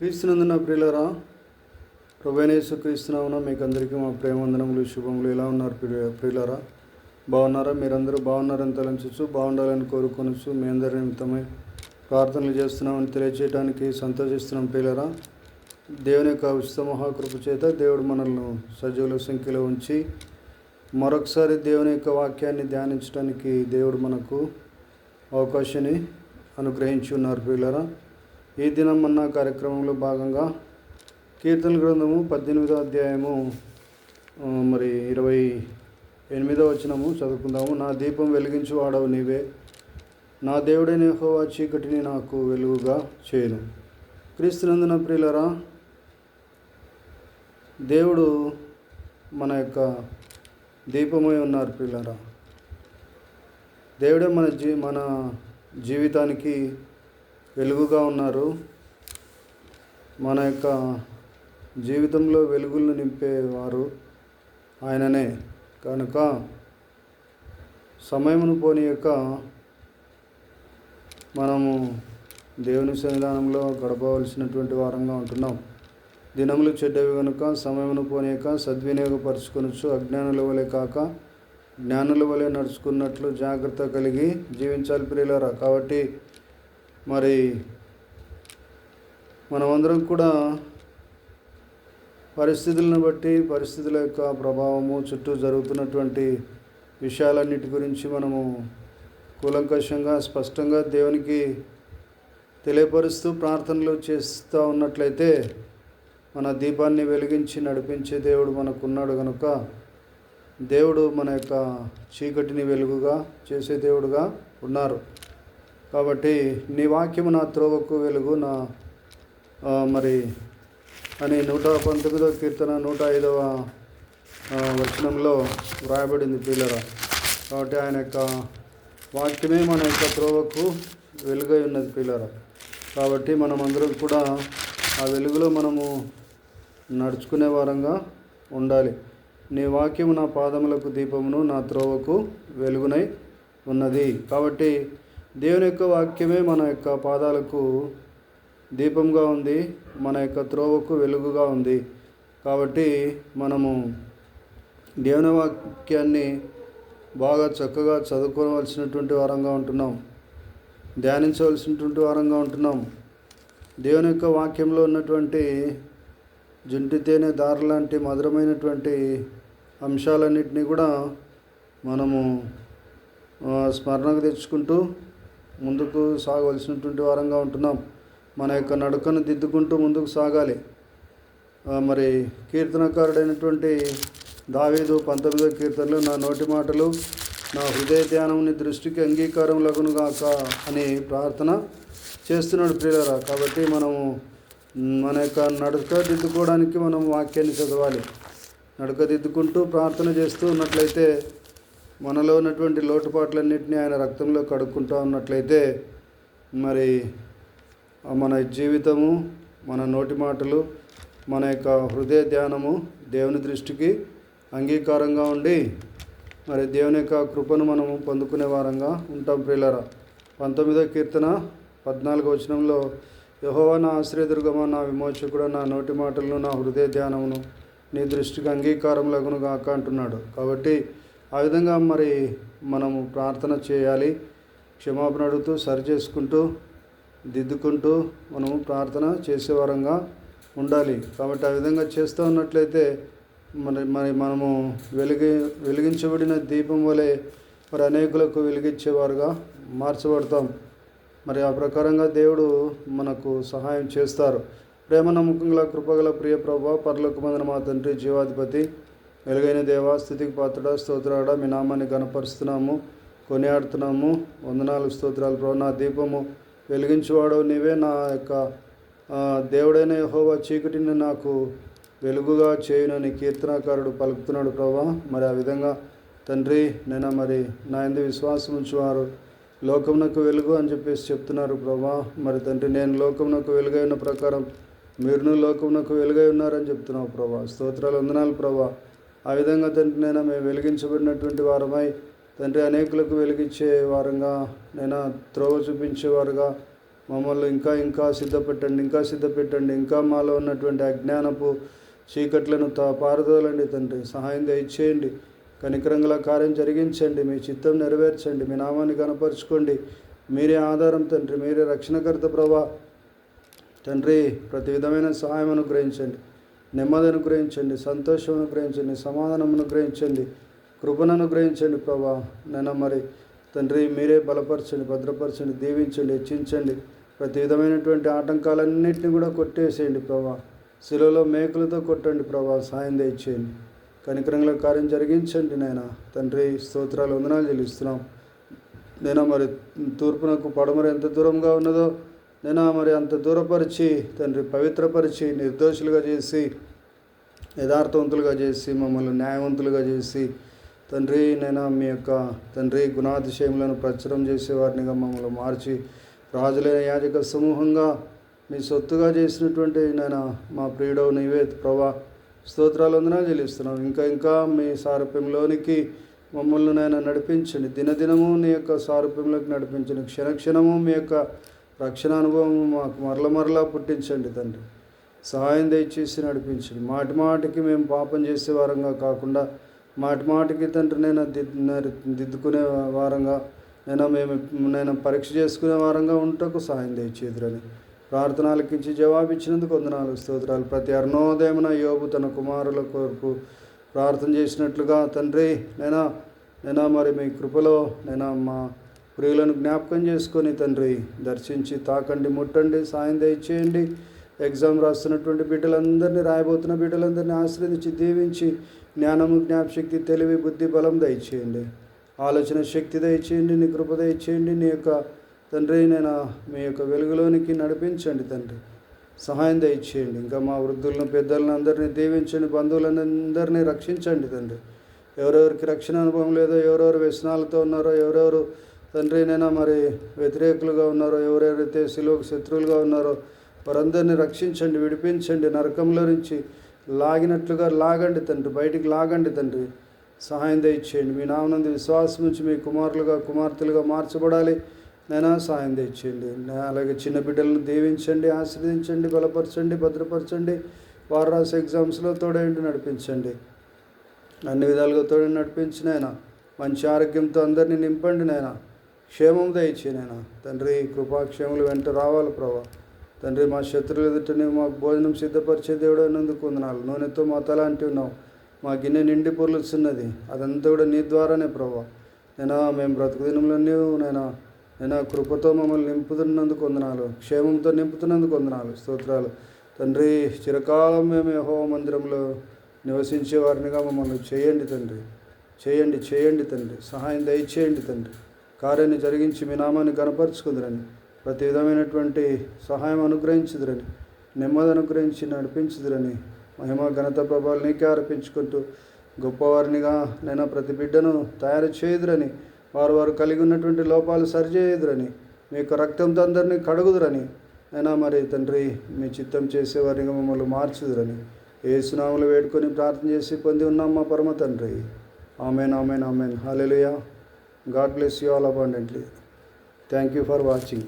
క్రీస్తునందున ప్రియులరా ప్రభైనేసు క్రీస్తునామున మీకు అందరికీ మా ప్రేమందనములు శుభములు ఎలా ఉన్నారు ప్రియులరా బాగున్నారా మీరందరూ బాగున్నారని తలంచు బాగుండాలని కోరుకొని మీ అందరి నిమిత్తమై ప్రార్థనలు చేస్తున్నామని తెలియచేయడానికి సంతోషిస్తున్నాం ప్రియులరా దేవుని యొక్క ఉచిత మహాకృప చేత దేవుడు మనల్ని సజీవుల సంఖ్యలో ఉంచి మరొకసారి దేవుని యొక్క వాక్యాన్ని ధ్యానించడానికి దేవుడు మనకు అవకాశాన్ని అనుగ్రహించి ఉన్నారు ప్రియులరా ఈ దినం అన్న కార్యక్రమంలో భాగంగా కీర్తన గ్రంథము పద్దెనిమిదో అధ్యాయము మరి ఇరవై ఎనిమిదో వచ్చినము చదువుకుందాము నా దీపం వెలిగించు వాడవు నీవే నా దేవుడే హోవా చీకటిని నాకు వెలుగుగా చేయను క్రీస్తునందున ప్రియులరా దేవుడు మన యొక్క దీపమై ఉన్నారు ప్రియులరా దేవుడే మన జీ మన జీవితానికి వెలుగుగా ఉన్నారు మన యొక్క జీవితంలో వెలుగులను నింపేవారు ఆయననే కనుక సమయమును పోని యొక్క మనము దేవుని సన్నిధానంలో గడపవలసినటువంటి వారంగా ఉంటున్నాం దినములు చెడ్డవి కనుక సమయమును పోనీయక సద్వినియోగపరచుకొనొచ్చు అజ్ఞానుల వలె కాక జ్ఞానుల వలె నడుచుకున్నట్లు జాగ్రత్త కలిగి జీవించాలి ప్రియులరా కాబట్టి మరి మనమందరం కూడా పరిస్థితులను బట్టి పరిస్థితుల యొక్క ప్రభావము చుట్టూ జరుగుతున్నటువంటి విషయాలన్నిటి గురించి మనము కూలంకషంగా స్పష్టంగా దేవునికి తెలియపరుస్తూ ప్రార్థనలు చేస్తూ ఉన్నట్లయితే మన దీపాన్ని వెలిగించి నడిపించే దేవుడు మనకున్నాడు కనుక దేవుడు మన యొక్క చీకటిని వెలుగుగా చేసే దేవుడుగా ఉన్నారు కాబట్టి నీ వాక్యము నా త్రోవకు వెలుగు నా మరి అని నూట పంతొమ్మిదవ కీర్తన నూట ఐదవ వచనంలో వ్రాయబడింది పిల్లరా కాబట్టి ఆయన యొక్క వాక్యమే మన యొక్క త్రోవకు వెలుగై ఉన్నది పిల్లరా కాబట్టి మనం అందరం కూడా ఆ వెలుగులో మనము నడుచుకునే వారంగా ఉండాలి నీ వాక్యము నా పాదములకు దీపమును నా త్రోవకు వెలుగునై ఉన్నది కాబట్టి దేవుని యొక్క వాక్యమే మన యొక్క పాదాలకు దీపంగా ఉంది మన యొక్క త్రోవకు వెలుగుగా ఉంది కాబట్టి మనము దేవుని వాక్యాన్ని బాగా చక్కగా చదువుకోవలసినటువంటి వారంగా ఉంటున్నాం ధ్యానించవలసినటువంటి వారంగా ఉంటున్నాం దేవుని యొక్క వాక్యంలో ఉన్నటువంటి జుంటి తేనె దారి లాంటి మధురమైనటువంటి అంశాలన్నింటినీ కూడా మనము స్మరణకు తెచ్చుకుంటూ ముందుకు సాగవలసినటువంటి వారంగా ఉంటున్నాం మన యొక్క నడుకను దిద్దుకుంటూ ముందుకు సాగాలి మరి కీర్తనకారుడైనటువంటి దావేదు పంతొమ్మిదో కీర్తనలు నా నోటి మాటలు నా హృదయ ధ్యానంని దృష్టికి అంగీకారం లగునుగాక అని ప్రార్థన చేస్తున్నాడు ప్రియులరా కాబట్టి మనము మన యొక్క నడుక దిద్దుకోవడానికి మనం వాక్యాన్ని చదవాలి నడుక దిద్దుకుంటూ ప్రార్థన చేస్తూ ఉన్నట్లయితే మనలో ఉన్నటువంటి లోటుపాట్లన్నింటినీ ఆయన రక్తంలో కడుక్కుంటూ ఉన్నట్లయితే మరి మన జీవితము మన నోటి మాటలు మన యొక్క హృదయ ధ్యానము దేవుని దృష్టికి అంగీకారంగా ఉండి మరి దేవుని యొక్క కృపను మనము పొందుకునే వారంగా ఉంటాం ప్రియులరా పంతొమ్మిదో కీర్తన పద్నాలుగో వచనంలో యహోవా నా ఆశ్రయదుర్గమ నా విమోచకుడు నా నోటి మాటలను నా హృదయ ధ్యానమును నీ దృష్టికి అంగీకారం అక్క అంటున్నాడు కాబట్టి ఆ విధంగా మరి మనము ప్రార్థన చేయాలి క్షమాపణ అడుగుతూ సరి చేసుకుంటూ దిద్దుకుంటూ మనము ప్రార్థన చేసేవారంగా ఉండాలి కాబట్టి ఆ విధంగా చేస్తూ ఉన్నట్లయితే మరి మరి మనము వెలిగి వెలిగించబడిన దీపం వలె మరి అనేకులకు వెలిగించేవారుగా మార్చబడతాం మరి ఆ ప్రకారంగా దేవుడు మనకు సహాయం చేస్తారు ప్రేమ నమ్మకంగా కృపగల ప్రియ ప్రభా పరలోకమందన మా తండ్రి జీవాధిపతి వెలుగైన దేవా స్థితికి పాత్రడ స్తోత్రాడ మీ నామాన్ని కనపరుస్తున్నాము కొనియాడుతున్నాము వందనాలు స్తోత్రాలు ప్రభు నా దీపము వెలిగించేవాడు నీవే నా యొక్క దేవుడైన యహోవా చీకటిని నాకు వెలుగుగా చేయునని కీర్తనాకారుడు పలుకుతున్నాడు ప్రభా మరి ఆ విధంగా తండ్రి నేను మరి నా ఎందు విశ్వాసం ఉంచేవారు లోకమునకు వెలుగు అని చెప్పేసి చెప్తున్నారు ప్రభా మరి తండ్రి నేను లోకమునకు వెలుగైన ప్రకారం మీరును లోకమునకు వెలుగై ఉన్నారని చెప్తున్నావు ప్రభా స్తోత్రాలు వందనాలు ప్రభా ఆ విధంగా తండ్రి నేను మేము వెలిగించబడినటువంటి వారమై తండ్రి అనేకులకు వెలిగించే వారంగా నేను త్రోవ చూపించేవారుగా మమ్మల్ని ఇంకా ఇంకా సిద్ధపెట్టండి ఇంకా సిద్ధపెట్టండి ఇంకా మాలో ఉన్నటువంటి అజ్ఞానపు చీకట్లను తా పారదోలండి తండ్రి సహాయం దయచేయండి కనికరంగల కార్యం జరిగించండి మీ చిత్తం నెరవేర్చండి మీ నామాన్ని కనపరుచుకోండి మీరే ఆధారం తండ్రి మీరే రక్షణకర్త ప్రభా తండ్రి ప్రతి విధమైన సహాయం అనుగ్రహించండి నెమ్మది అనుగ్రహించండి సంతోషం అనుగ్రహించండి సమాధానం అనుగ్రహించండి కృపను అనుగ్రహించండి ప్రభా నేను మరి తండ్రి మీరే బలపరచండి భద్రపరచండి దీవించండి హెచ్చించండి ప్రతి విధమైనటువంటి ఆటంకాలన్నింటినీ కూడా కొట్టేసేయండి ప్రభా శిలలో మేకులతో కొట్టండి ప్రభా సాయం దయచేయండి కనికరంగా కార్యం జరిగించండి నాయన తండ్రి స్తోత్రాలు వందనాలు చెల్లిస్తున్నాం నేను మరి తూర్పునకు పడమర ఎంత దూరంగా ఉన్నదో నేను మరి అంత దూరపరిచి తండ్రి పవిత్రపరిచి నిర్దోషులుగా చేసి యథార్థవంతులుగా చేసి మమ్మల్ని న్యాయవంతులుగా చేసి తండ్రి నేను మీ యొక్క తండ్రి గుణాతిశయములను ప్రచురం చేసేవారినిగా మమ్మల్ని మార్చి రాజులైన యాజక సమూహంగా మీ సొత్తుగా చేసినటువంటి నేను మా ప్రియుడవు నివేద్ ప్రభా స్తోత్రాలు అందునా చెల్లిస్తున్నాం ఇంకా ఇంకా మీ సారూప్యంలోనికి మమ్మల్ని నేను నడిపించండి దినదినము నీ యొక్క సారూప్యంలోకి నడిపించండి క్షణక్షణము మీ యొక్క రక్షణ అనుభవం మాకు మరల మరలా పుట్టించండి తండ్రి సహాయం దయచేసి నడిపించండి మాటి మాటికి మేము పాపం చేసే వారంగా కాకుండా మాటి మాటికి తండ్రి నేను దిద్దుకునే వారంగా నేను మేము నేను పరీక్ష చేసుకునే వారంగా ఉంటకు సహాయం దయచేదురని ప్రార్థనలకించి జవాబిచ్చినందుకు నాలుగు స్తోత్రాలు ప్రతి అరుణోదయమున యోగు తన కుమారుల కొరకు ప్రార్థన చేసినట్లుగా తండ్రి నేనా నేనా మరి మీ కృపలో నేనా మా ప్రియులను జ్ఞాపకం చేసుకొని తండ్రి దర్శించి తాకండి ముట్టండి సాయం దయచేయండి ఎగ్జామ్ రాస్తున్నటువంటి బిడ్డలందరినీ రాయబోతున్న బిడ్డలందరినీ ఆశ్రయించి దీవించి జ్ఞానము జ్ఞాపశక్తి తెలివి బుద్ధి బలం దయచేయండి ఆలోచన శక్తి దయచేయండి నీ కృప దయచేయండి నీ యొక్క తండ్రి నేను మీ యొక్క వెలుగులోనికి నడిపించండి తండ్రి సహాయం దయచేయండి ఇంకా మా వృద్ధులను పెద్దలను అందరినీ దీవించండి బంధువులందరినీ రక్షించండి తండ్రి ఎవరెవరికి రక్షణ అనుభవం లేదో ఎవరెవరు వ్యసనాలతో ఉన్నారో ఎవరెవరు తండ్రి నైనా మరి వ్యతిరేకులుగా ఉన్నారో ఎవరెవరైతే శిలువకు శత్రువులుగా ఉన్నారో వారందరినీ రక్షించండి విడిపించండి నరకంలో నుంచి లాగినట్లుగా లాగండి తండ్రి బయటికి లాగండి తండ్రి సహాయం తెచ్చేయండి మీ నామనంది విశ్వాసం నుంచి మీ కుమారులుగా కుమార్తెలుగా మార్చబడాలి నైనా సహాయం తెచ్చేయండి అలాగే చిన్న బిడ్డలను దీవించండి ఆశ్రదించండి బలపరచండి భద్రపరచండి వారు రాసే ఎగ్జామ్స్లో తోడేంటి నడిపించండి అన్ని విధాలుగా తోడే నడిపించి నాయన మంచి ఆరోగ్యంతో అందరినీ నింపండి నాయన క్షేమం దయచే నేను తండ్రి కృపాక్షేములు వెంట రావాలి ప్రభా తండ్రి మా శత్రువులు ఎదుట మాకు భోజనం సిద్ధపరిచే దేవుడు అన్నందుకు వందనాలు నూనెతో మా తల ఉన్నావు మా గిన్నె నిండి పొర్లుచున్నది అదంతా కూడా నీ ద్వారానే ప్రభా నేను మేము బ్రతుకు దినంలో నీవు నేను నేను కృపతో మమ్మల్ని నింపుతున్నందుకు వందనాలు క్షేమంతో నింపుతున్నందుకు వందనాలు స్తోత్రాలు తండ్రి చిరకాలం మేము యహో మందిరంలో నివసించే వారినిగా మమ్మల్ని చేయండి తండ్రి చేయండి చేయండి తండ్రి సహాయం దయచేయండి తండ్రి కార్యాన్ని జరిగించి మీ నామాన్ని గనపరుచుకుందరని ప్రతి విధమైనటువంటి సహాయం అనుగ్రహించుదురని నెమ్మది అనుగ్రహించి నడిపించుదురని మహిమ ఘనత ప్రభావాలు నీకే అర్పించుకుంటూ గొప్పవారినిగా నేను ప్రతి బిడ్డను తయారు చేయుదురని వారు వారు కలిగి ఉన్నటువంటి లోపాలు సరిచేయుదురని మీ యొక్క రక్తంతో అందరినీ కడుగుదురని అయినా మరి తండ్రి మీ చిత్తం చేసేవారిని మమ్మల్ని మార్చుదురని ఏ సునాములు వేడుకొని ప్రార్థన చేసి పొంది ఉన్నాం మా పరమ తండ్రి amen amen amen hallelujah God bless you all abundantly. Thank you for watching.